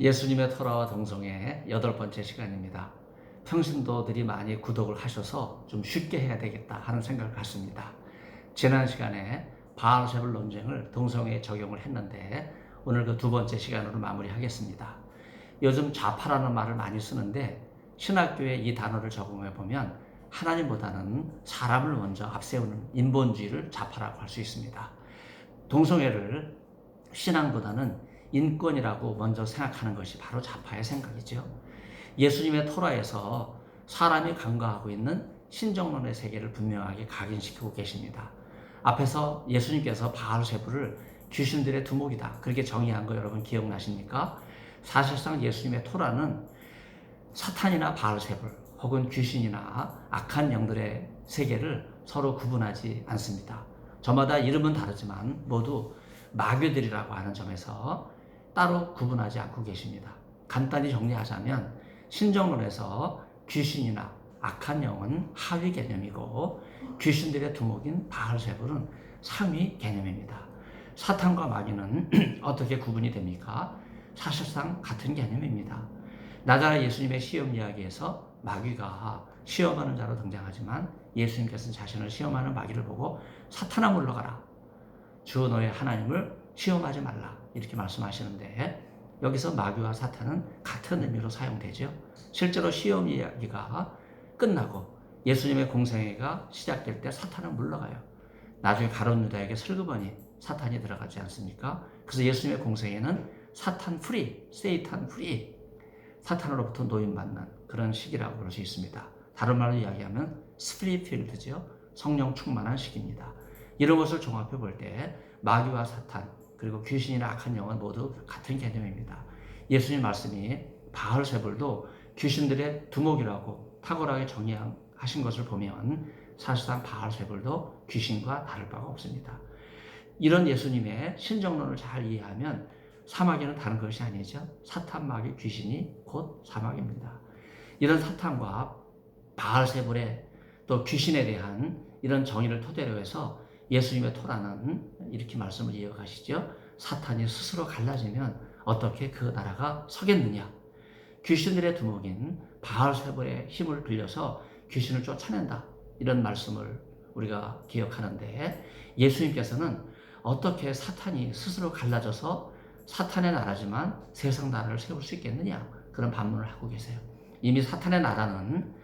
예수님의 토라와 동성의 여덟 번째 시간입니다. 평신도들이 많이 구독을 하셔서 좀 쉽게 해야 되겠다 하는 생각을 갖습니다. 지난 시간에 바알세불 논쟁을 동성애에 적용을 했는데 오늘 그 두 번째 시간으로 마무리하겠습니다. 요즘 좌파라는 말을 많이 쓰는데 신학교에 이 단어를 적용해 보면 하나님보다는 사람을 먼저 앞세우는 인본주의를 좌파라고 할 수 있습니다. 동성애를 신앙보다는 인권이라고 먼저 생각하는 것이 바로 좌파의 생각이죠. 예수님의 토라에서 사람이 간과하고 있는 신정론의 세계를 분명하게 각인시키고 계십니다. 앞에서 예수님께서 바알세부를 귀신들의 두목이다. 그렇게 정의한 거 여러분 기억나십니까? 사실상 예수님의 토라는 사탄이나 바알세불 혹은 귀신이나 악한 영들의 세계를 서로 구분하지 않습니다. 저마다 이름은 다르지만 모두 마귀들이라고 하는 점에서 따로 구분하지 않고 계십니다. 간단히 정리하자면 신정론에서 귀신이나 악한 영은 하위 개념이고 귀신들의 두목인 바알세불은 상위 개념입니다. 사탄과 마귀는 어떻게 구분이 됩니까? 사실상 같은 개념입니다. 나자라 예수님의 시험 이야기에서 마귀가 시험하는 자로 등장하지만 예수님께서는 자신을 시험하는 마귀를 보고 사탄아 물러가라. 주 너의 하나님을 시험하지 말라. 이렇게 말씀하시는데 여기서 마귀와 사탄은 같은 의미로 사용되죠. 실제로 시험 이야기가 끝나고 예수님의 공생애가 시작될 때 사탄은 물러가요. 나중에 가론 유다에게 슬그머니 사탄이 들어가지 않습니까? 그래서 예수님의 공생애는 사탄 프리, 세이탄 프리, 사탄으로부터 노인받는 그런 시기라고 볼 수 있습니다. 다른 말로 이야기하면 스프리필드죠. 성령 충만한 시기입니다. 이런 것을 종합해 볼 때 마귀와 사탄 그리고 귀신이나 악한 영은 모두 같은 개념입니다. 예수님 말씀이 바알세불도 귀신들의 두목이라고 탁월하게 정의하신 것을 보면 사실상 바알세불도 귀신과 다를 바가 없습니다. 이런 예수님의 신정론을 잘 이해하면 사마귀는 다른 것이 아니죠. 사탄, 마귀, 귀신이 곧 사마귀입니다. 이런 사탄과 바알세불의 또 귀신에 대한 이런 정의를 토대로 해서 예수님의 토라는 이렇게 말씀을 이어가시죠. 사탄이 스스로 갈라지면 어떻게 그 나라가 서겠느냐. 귀신들의 두목인 바알세불의 힘을 빌려서 귀신을 쫓아낸다. 이런 말씀을 우리가 기억하는데 예수님께서는 어떻게 사탄이 스스로 갈라져서 사탄의 나라지만 세상 나라를 세울 수 있겠느냐 그런 반문을 하고 계세요. 이미 사탄의 나라는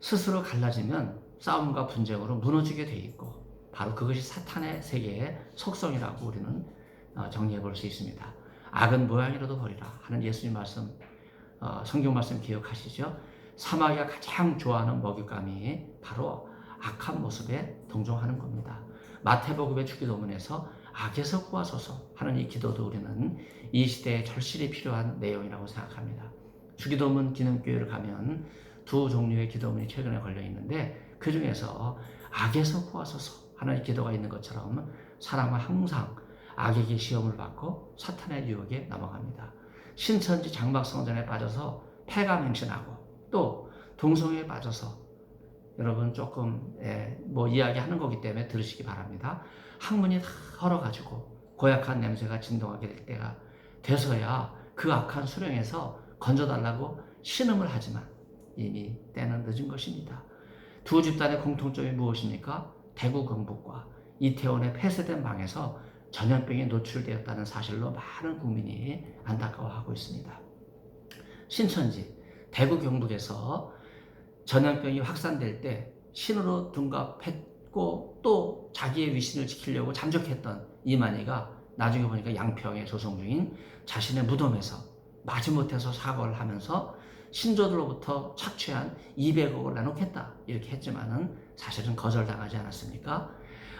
스스로 갈라지면 싸움과 분쟁으로 무너지게 돼 있고 바로 그것이 사탄의 세계의 속성이라고 우리는 어, 정리해 볼 수 있습니다. 악은 모양이라도 버리라 하는 예수님 말씀 어, 성경 말씀 기억하시죠? 사마귀가 가장 좋아하는 먹잇감이 바로 악한 모습에 동정하는 겁니다. 마태복음의 주기도문에서 악에서 구하소서 하는 이 기도도 우리는 이 시대에 절실히 필요한 내용이라고 생각합니다. 주기도문 기능교회를 가면 두 종류의 기도문이 최근에 걸려 있는데 그 중에서 악에서 구하소서 하는 기도가 있는 것처럼 사람은 항상 악에게 시험을 받고 사탄의 유혹에 넘어갑니다. 신천지 장막성전에 빠져서 폐가맹신하고 또 동성애에 빠져서 여러분 조금 예, 뭐 이야기하는 거기 때문에 들으시기 바랍니다. 학문이 다 헐어가지고 고약한 냄새가 진동하게 될 때가 돼서야 그 악한 수령에서 건져달라고 신음을 하지만 이미 때는 늦은 것입니다. 두 집단의 공통점이 무엇입니까? 대구 경북과 이태원의 폐쇄된 방에서 전염병에 노출되었다는 사실로 많은 국민이 안타까워하고 있습니다. 신천지, 대구 경북에서 전염병이 확산될 때 신으로 둔갑했고 또 자기의 위신을 지키려고 잠적했던 이만희가 나중에 보니까 양평에 조성 중인 자신의 무덤에서 마지못해서 사과를 하면서 신조들로부터 착취한 200억을 나누겠다 이렇게 했지만은 사실은 거절당하지 않았습니까?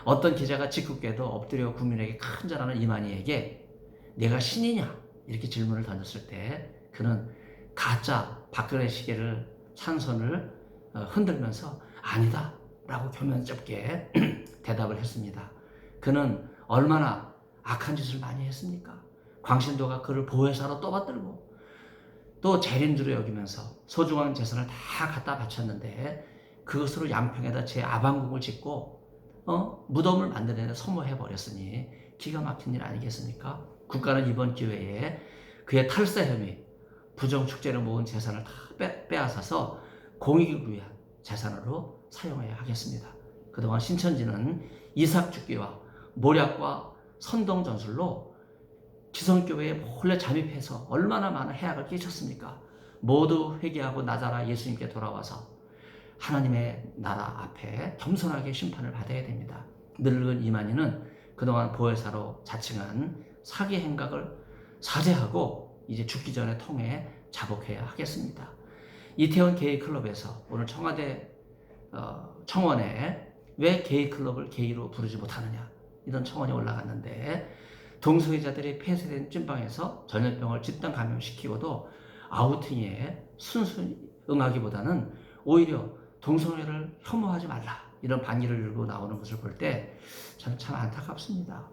어떤 기자가 직급게도 엎드려 국민에게 큰절하는 이만희에게 내가 신이냐 이렇게 질문을 던졌을 때 그는 가짜 박근혜 시계를 찬선을 어, 흔들면서 아니다 라고 교면쩍게 대답을 했습니다. 그는 얼마나 악한 짓을 많이 했습니까? 광신도가 그를 보혜사로 떠받들고 또 재림주로 여기면서 소중한 재산을 다 갖다 바쳤는데 그것으로 양평에다 제 아방궁을 짓고 어? 무덤을 만드는 데 소모해 버렸으니 기가 막힌 일 아니겠습니까? 국가는 이번 기회에 그의 탈세 혐의, 부정 축제를 모은 재산을 다 빼, 빼앗아서 공익을 위한 재산으로 사용해야 하겠습니다. 그동안 신천지는 이삭 죽기와 모략과 선동 전술로 기성교회에 몰래 잠입해서 얼마나 많은 해악을 끼쳤습니까? 모두 회개하고 나자라 예수님께 돌아와서 하나님의 나라 앞에 겸손하게 심판을 받아야 됩니다. 늙은 이만희는 그동안 보혜사로 자칭한 사기 행각을 사죄하고 이제 죽기 전에 통해 자복해야 하겠습니다. 이태원 게이클럽에서 오늘 청와대 어, 청원에 왜 게이클럽을 게이로 부르지 못하느냐 이런 청원이 올라갔는데 동성애자들이 폐쇄된 찐방에서 전염병을 집단 감염시키고도 아우팅에 순수 응하기보다는 오히려 동성애를 혐오하지 말라 이런 반기를 들고 나오는 것을 볼 때 저는 참 안타깝습니다.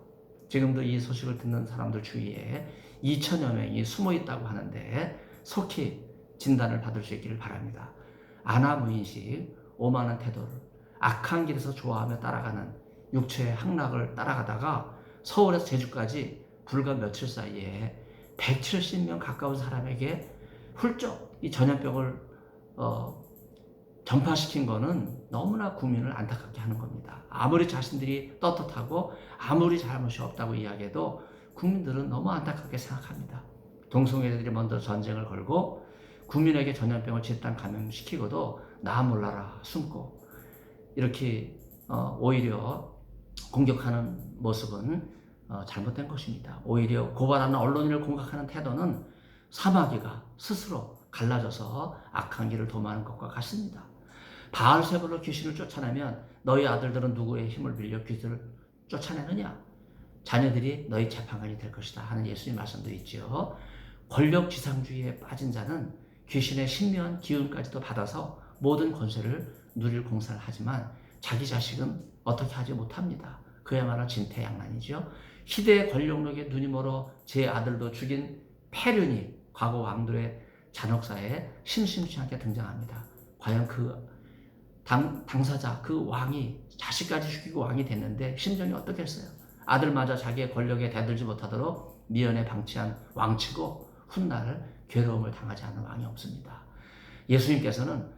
지금도 이 소식을 듣는 사람들 주위에 2천여 명이 숨어 있다고 하는데 속히 진단을 받을 수 있기를 바랍니다. 아나무인식 오만한 태도를 악한 길에서 좋아하며 따라가는 육체의 향락을 따라가다가 서울에서 제주까지 불과 며칠 사이에 170명 가까운 사람에게 훌쩍 이 전염병을 어, 전파시킨 거는 너무나 국민을 안타깝게 하는 겁니다. 아무리 자신들이 떳떳하고 아무리 잘못이 없다고 이야기해도 국민들은 너무 안타깝게 생각합니다. 동성애들이 먼저 전쟁을 걸고 국민에게 전염병을 집단 감염시키고도 나 몰라라 숨고 이렇게 어, 오히려 공격하는 모습은 어, 잘못된 것입니다. 오히려 고발하는 언론인을 공격하는 태도는 사마귀가 스스로 갈라져서 악한 길을 도모하는 것과 같습니다. 바알세불로 귀신을 쫓아내면 너희 아들들은 누구의 힘을 빌려 귀신을 쫓아내느냐? 자녀들이 너희 재판관이 될 것이다 하는 예수님 말씀도 있지요. 권력 지상주의에 빠진 자는 귀신의 신묘한 기운까지도 받아서 모든 권세를 누릴 공사를 하지만 자기 자식은 어떻게 하지 못합니다. 그야말로 진퇴양난이죠. 희대의 권력력에 눈이 멀어 제 아들도 죽인 패륜이 과거 왕들의 잔혹사에 심심치 않게 등장합니다. 과연 그 당, 당사자, 그 왕이 자식까지 죽이고 왕이 됐는데 심정이 어떻겠어요? 아들마저 자기의 권력에 대들지 못하도록 미연에 방치한 왕치고 훗날 괴로움을 당하지 않는 왕이 없습니다. 예수님께서는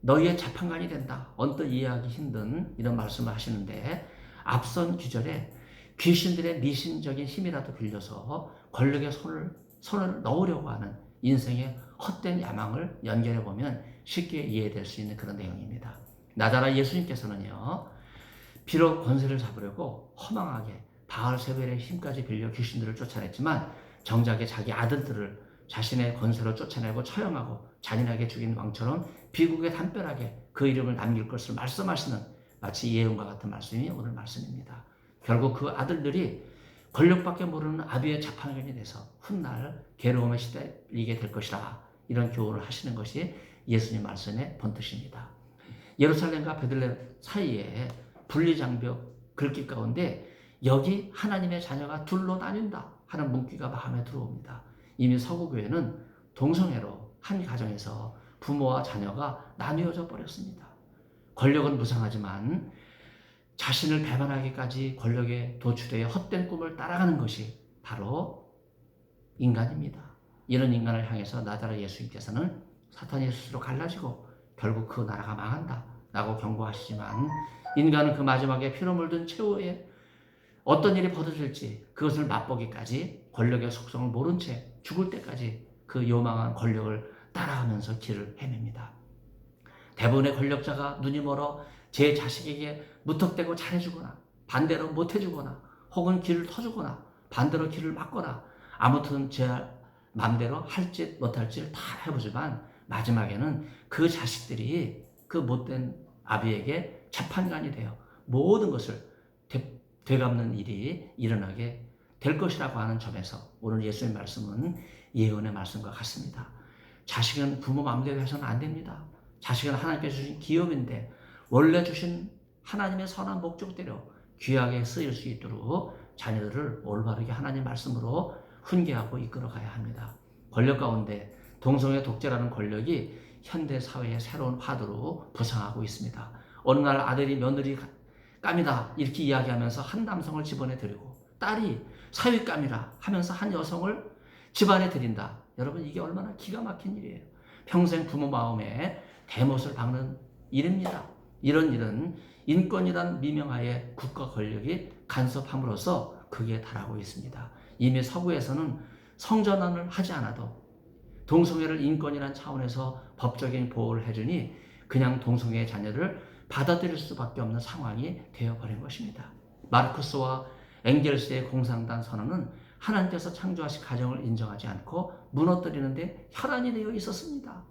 너희의 재판관이 된다. 언뜻 이해하기 힘든 이런 말씀을 하시는데 앞선 기절에 귀신들의 미신적인 힘이라도 빌려서 권력의 손을, 손을 넣으려고 하는 인생의 헛된 야망을 연결해 보면 쉽게 이해될 수 있는 그런 내용입니다. 나자라 예수님께서는요, 비록 권세를 잡으려고 허망하게 바알 세벨의 힘까지 빌려 귀신들을 쫓아냈지만 정작에 자기 아들들을 자신의 권세로 쫓아내고 처형하고 잔인하게 죽인 왕처럼 비국에 담벼락에 그 이름을 남길 것을 말씀하시는 마치 예언과 같은 말씀이 오늘 말씀입니다. 결국 그 아들들이 권력밖에 모르는 아비의 자판관이 돼서 훗날 괴로움에 시달리게 될 것이라 이런 교훈을 하시는 것이 예수님 말씀의 본뜻입니다. 예루살렘과 베들레 사이에 분리장벽 글귀 가운데 여기 하나님의 자녀가 둘로 나뉜다 하는 문구가 마음에 들어옵니다. 이미 서구교회는 동성애로 한 가정에서 부모와 자녀가 나뉘어져 버렸습니다. 권력은 무상하지만 자신을 배반하기까지 권력에 도취되어 헛된 꿈을 따라가는 것이 바로 인간입니다. 이런 인간을 향해서 나다라 예수님께서는 사탄이 스스로 갈라지고 결국 그 나라가 망한다 라고 경고하시지만 인간은 그 마지막에 피로 물든 최후에 어떤 일이 벌어질지 그것을 맛보기까지 권력의 속성을 모른 채 죽을 때까지 그 요망한 권력을 따라가면서 길을 헤맵니다. 대부분의 권력자가 눈이 멀어 제 자식에게 무턱대고 잘해주거나 반대로 못해주거나 혹은 길을 터주거나 반대로 길을 막거나 아무튼 제 맘대로 할지 못할지를 다 해보지만 마지막에는 그 자식들이 그 못된 아비에게 재판관이 되어 모든 것을 되, 되갚는 일이 일어나게 될 것이라고 하는 점에서 오늘 예수의 말씀은 예언의 말씀과 같습니다. 자식은 부모 마음대로 해서는 안 됩니다. 자식은 하나님께 주신 기업인데 원래 주신 하나님의 선한 목적대로 귀하게 쓰일 수 있도록 자녀들을 올바르게 하나님 말씀으로 훈계하고 이끌어가야 합니다. 권력 가운데 동성애 독재라는 권력이 현대 사회의 새로운 화두로 부상하고 있습니다. 어느 날 아들이 며느리 감이다 이렇게 이야기하면서 한 남성을 집어내 들이고 딸이 사위감이라 하면서 한 여성을 집안에 드린다. 여러분 이게 얼마나 기가 막힌 일이에요. 평생 부모 마음에 대못을 박는 일입니다. 이런 일은 인권이란 미명하에 국가 권력이 간섭함으로써 극에 달하고 있습니다. 이미 서구에서는 성전환을 하지 않아도 동성애를 인권이란 차원에서 법적인 보호를 해주니 그냥 동성애 자녀를 받아들일 수밖에 없는 상황이 되어버린 것입니다. 마르크스와 엥겔스의 공산당 선언은 하나님께서 창조하신 가정을 인정하지 않고 무너뜨리는데 혈안이 되어 있었습니다.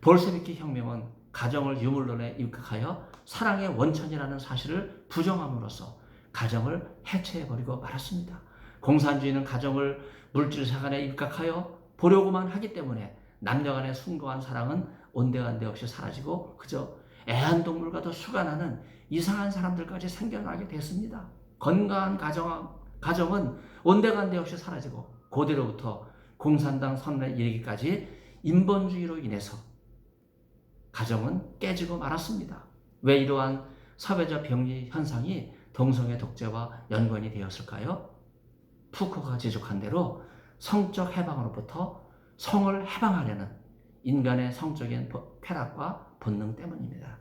볼세비키 혁명은 가정을 유물론에 입각하여 사랑의 원천이라는 사실을 부정함으로써 가정을 해체해버리고 말았습니다. 공산주의는 가정을 물질 사관에 입각하여 보려고만 하기 때문에 남녀 간의 숭고한 사랑은 온데간데 없이 사라지고 그저 애완동물과도 수간하는 이상한 사람들까지 생겨나게 됐습니다. 건강한 가정, 가정은 온데간데 없이 사라지고 고대로부터 공산당 선언에 이르기까지 인본주의로 인해서 가정은 깨지고 말았습니다. 왜 이러한 사회적 병리 현상이 동성애 독재와 연관이 되었을까요? 푸코가 지적한 대로 성적 해방으로부터 성을 해방하려는 인간의 성적인 쾌락과 본능 때문입니다.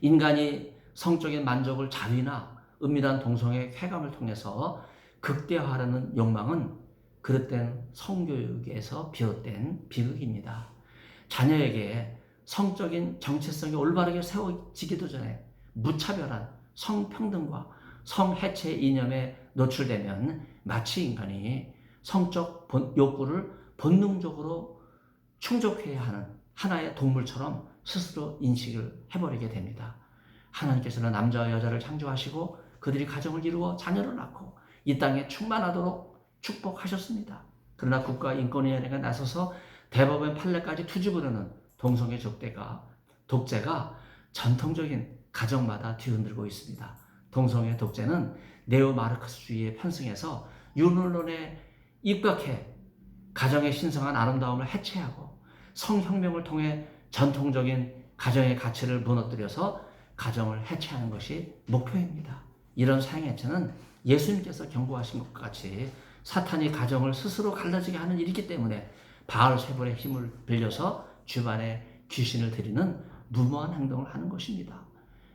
인간이 성적인 만족을 자위나 은밀한 동성애 쾌감을 통해서 극대화하려는 욕망은 그릇된 성교육에서 비롯된 비극입니다. 자녀에게 성적인 정체성이 올바르게 세워지기도 전에 무차별한 성평등과 성해체 이념에 노출되면 마치 인간이 성적 본, 욕구를 본능적으로 충족해야 하는 하나의 동물처럼 스스로 인식을 해버리게 됩니다. 하나님께서는 남자와 여자를 창조하시고 그들이 가정을 이루어 자녀를 낳고 이 땅에 충만하도록 축복하셨습니다. 그러나 국가인권위원회가 나서서 대법원 판례까지 투집으려는 동성애 적대가 독재가 전통적인 가정마다 뒤흔들고 있습니다. 동성애 독재는 네오 마르크스주의에 편승해서 유물론에 입각해 가정의 신성한 아름다움을 해체하고 성혁명을 통해 전통적인 가정의 가치를 무너뜨려서 가정을 해체하는 것이 목표입니다. 이런 사행해체는 예수님께서 경고하신 것 같이 사탄이 가정을 스스로 갈라지게 하는 일이기 때문에 바알 세벌의 힘을 빌려서 주변에 귀신을 들이는 무모한 행동을 하는 것입니다.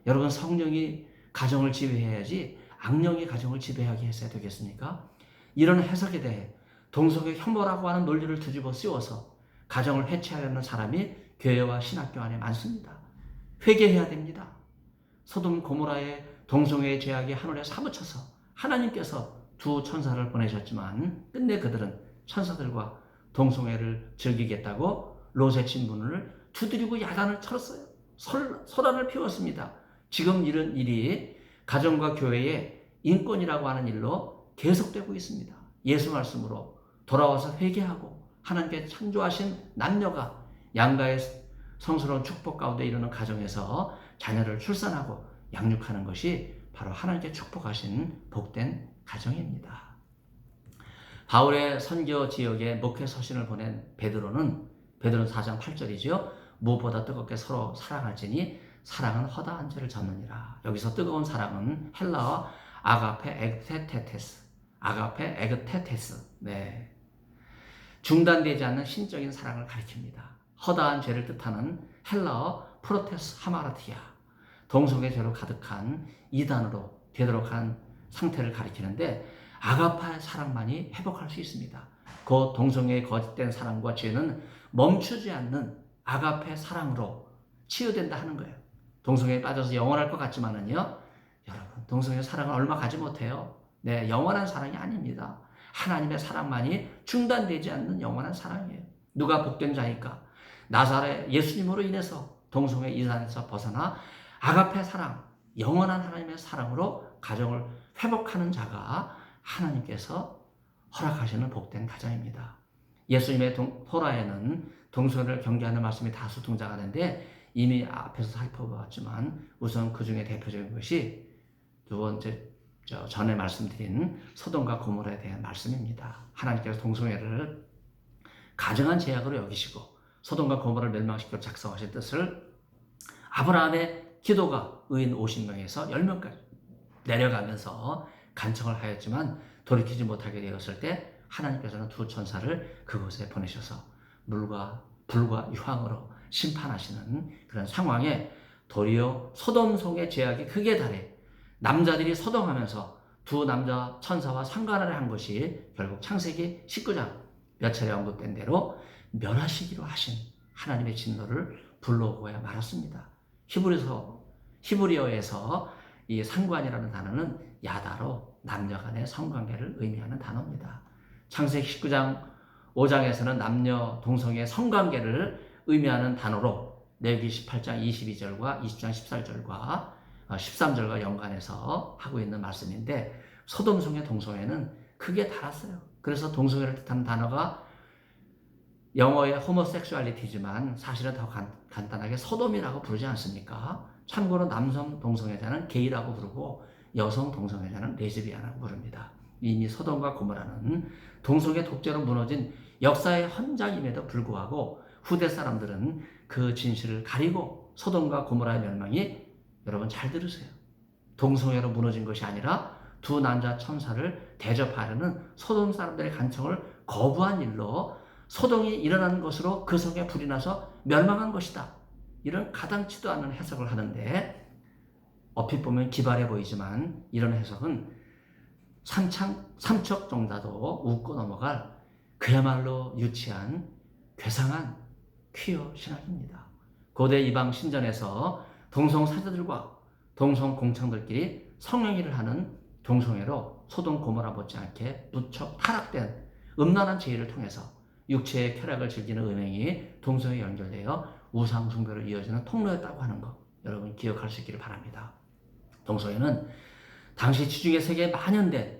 여러분 성령이 가정을 지배해야지 악령이 가정을 지배하게 했어야 되겠습니까? 이런 해석에 대해 동성애 혐오라고 하는 논리를 뒤집어 씌워서 가정을 해체하려는 사람이 교회와 신학교 안에 많습니다. 회개해야 됩니다. 소돔 고모라의 동성애의 죄악이 하늘에 사무쳐서 하나님께서 두 천사를 보내셨지만 끝내 그들은 천사들과 동성애를 즐기겠다고 로세 신분을 두드리고 야단을 쳤어요. 소란을 피웠습니다. 지금 이런 일이 가정과 교회의 인권이라고 하는 일로 계속되고 있습니다. 예수 말씀으로 돌아와서 회개하고 하나님께 창조하신 남녀가 양가의 성스러운 축복 가운데 이르는 가정에서 자녀를 출산하고 양육하는 것이 바로 하나님께 축복하신 복된 가정입니다. 바울의 선교 지역에 목회 서신을 보낸 베드로는 베드로는 4장 8절이죠. 무엇보다 뜨겁게 서로 사랑할지니 사랑은 허다한 죄를 졌느니라. 여기서 뜨거운 사랑은 헬라어 아가페 에그테테테스. 아가페 에그테테스. 네. 중단되지 않는 신적인 사랑을 가리킵니다. 허다한 죄를 뜻하는 헬라어 프로테스 하마라티아. 동성애 죄로 가득한 이단으로 되도록 한 상태를 가리키는데 아가파의 사랑만이 회복할 수 있습니다. 그 동성애의 거짓된 사랑과 죄는 멈추지 않는 아가페 사랑으로 치유된다 하는 거예요. 동성애에 빠져서 영원할 것 같지만은요, 여러분, 동성애 사랑을 얼마 가지 못해요. 네, 영원한 사랑이 아닙니다. 하나님의 사랑만이 중단되지 않는 영원한 사랑이에요. 누가 복된 자일까? 나사렛 예수님으로 인해서 동성애 이산에서 벗어나 아가페 사랑, 영원한 하나님의 사랑으로 가정을 회복하는 자가 하나님께서 허락하시는 복된 가정입니다. 예수님의 동, 토라에는 동성애를 경계하는 말씀이 다수 등장하는데 이미 앞에서 살펴보았지만 우선 그 중에 대표적인 것이 두 번째 전에 말씀드린 소돔과 고모라에 대한 말씀입니다. 하나님께서 동성애를 가정한 제약으로 여기시고 소돔과 고모라를 멸망시켜 작성하신 뜻을 아브라함의 기도가 의인 50명에서 10명까지 내려가면서 간청을 하였지만 돌이키지 못하게 되었을 때 하나님께서는 두 천사를 그곳에 보내셔서 물과 불과 유황으로 심판하시는 그런 상황에 도리어 소돔성의 죄악이 크게 달해 남자들이 소동하면서 두 남자 천사와 상관을 한 것이 결국 창세기 19장 몇 차례 언급된 대로 멸하시기로 하신 하나님의 진노를 불러오고야 말았습니다. 히브리서 히브리어에서 이 상관이라는 단어는 야다로 남녀 간의 성관계를 의미하는 단어입니다. 창세기 19장 5장에서는 남녀 동성의 성관계를 의미하는 단어로 레기 18장 22절과 20장 14절과 13절과 연관해서 하고 있는 말씀인데 소돔성의 동성애는 크게 달았어요. 그래서 동성애를 뜻하는 단어가 영어의 호모섹슈얼리티지만 사실은 더 간, 간단하게 소돔이라고 부르지 않습니까? 참고로 남성 동성애자는 게이라고 부르고 여성 동성애자는 레즈비아라고 부릅니다. 이미 소돔과 고모라는 동성애 독재로 무너진 역사의 헌장임에도 불구하고 후대 사람들은 그 진실을 가리고 소돔과 고모라의 멸망이 여러분 잘 들으세요. 동성애로 무너진 것이 아니라 두 남자 천사를 대접하려는 소돔 사람들의 간청을 거부한 일로 소동이 일어나는 것으로 그 성에 불이 나서 멸망한 것이다. 이런 가당치도 않은 해석을 하는데 얼핏 보면 기발해 보이지만 이런 해석은 삼창, 삼척 정다도 웃고 넘어갈 그야말로 유치한 괴상한 퀴어 신학입니다. 고대 이방 신전에서 동성 사제들과 동성 공창들끼리 성행위를 하는 동성애로 소동 고모라 못지않게 무척 타락된 음란한 제의를 통해서 육체의 쾌락을 즐기는 음행이 동성에 연결되어 우상 숭배로 이어지는 통로였다고 하는 것 여러분 기억할 수 있기를 바랍니다. 동성애는 당시 지중해 세계에 만연된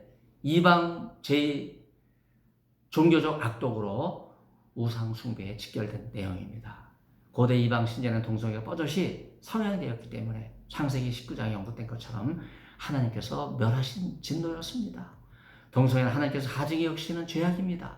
이방 제 종교적 악독으로 우상 숭배에 직결된 내용입니다. 고대 이방 신전의 동성애가 뻗어시 성향되었기 때문에 창세기 19장에 언급된 것처럼 하나님께서 멸하신 진노였습니다. 동성애는 하나님께서 하증이 여기시는 죄악입니다.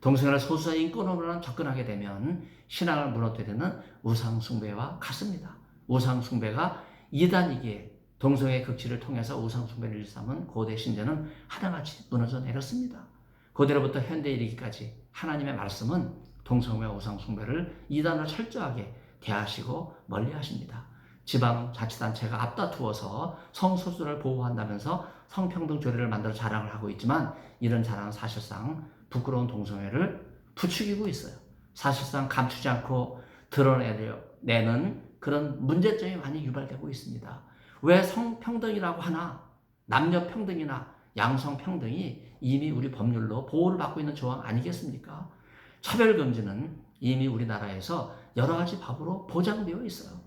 동성애를 소수의 인권으로만 접근하게 되면 신앙을 무너뜨리는 우상숭배와 같습니다. 우상숭배가 이단이기에 동성애 극치를 통해서 우상숭배를 일삼은 고대 신전은 하나같이 무너져 내렸습니다. 고대로부터 현대에 이르기까지 하나님의 말씀은 동성애와 우상숭배를 이단으로 철저하게 대하시고 멀리 하십니다. 지방 자치단체가 앞다투어서 성소수를 보호한다면서 성평등 조례를 만들어 자랑을 하고 있지만 이런 자랑은 사실상 부끄러운 동성애를 부추기고 있어요. 사실상 감추지 않고 드러내는 그런 문제점이 많이 유발되고 있습니다. 왜 성평등이라고 하나 남녀 평등이나 양성 평등이 이미 우리 법률로 보호를 받고 있는 조항 아니겠습니까? 차별금지는 이미 우리나라에서 여러 가지 법으로 보장되어 있어요.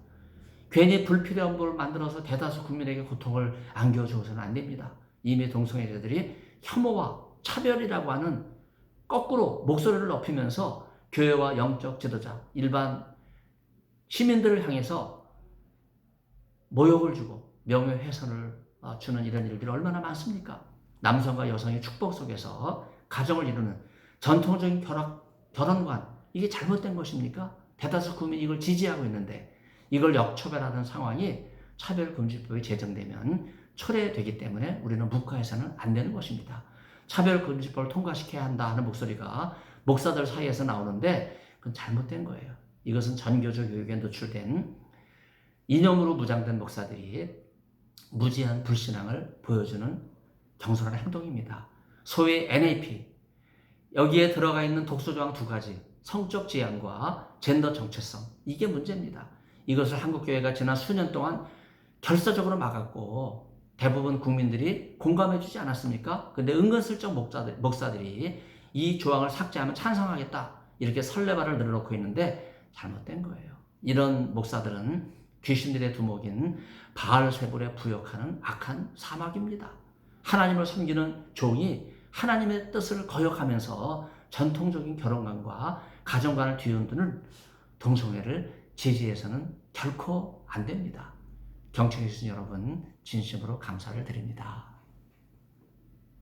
괜히 불필요한 법을 만들어서 대다수 국민에게 고통을 안겨주어서는 안 됩니다. 이미 동성애자들이 혐오와 차별이라고 하는 거꾸로 목소리를 높이면서 교회와 영적 지도자, 일반 시민들을 향해서 모욕을 주고 명예훼손을 어, 주는 이런 일들이 얼마나 많습니까? 남성과 여성의 축복 속에서 가정을 이루는 전통적인 결합, 결혼관, 이게 잘못된 것입니까? 대다수 국민이 이걸 지지하고 있는데 이걸 역초별하는 상황이 차별금지법이 제정되면 철회되기 때문에 우리는 묵화해서는 안 되는 것입니다. 차별금지법을 통과시켜야 한다 하는 목소리가 목사들 사이에서 나오는데 그건 잘못된 거예요. 이것은 전교조 교육에 노출된 이념으로 무장된 목사들이 무지한 불신앙을 보여주는 경솔한 행동입니다. 소위 NAP 여기에 들어가 있는 독소조항 두 가지 성적 지향과 젠더 정체성 이게 문제입니다. 이것을 한국교회가 지난 수년 동안 결사적으로 막았고 대부분 국민들이 공감해 주지 않았습니까? 근데 은근슬쩍 목사들, 목사들이 이 조항을 삭제하면 찬성하겠다. 이렇게 설레발을 늘어놓고 있는데 잘못된 거예요. 이런 목사들은 귀신들의 두목인 바알세불에 부역하는 악한 사막입니다. 하나님을 섬기는 종이 하나님의 뜻을 거역하면서 전통적인 결혼관과 가정관을 뒤흔드는 동성애를 제지해서는 결코 안 됩니다. 경청해 주신 여러분 진심으로 감사를 드립니다.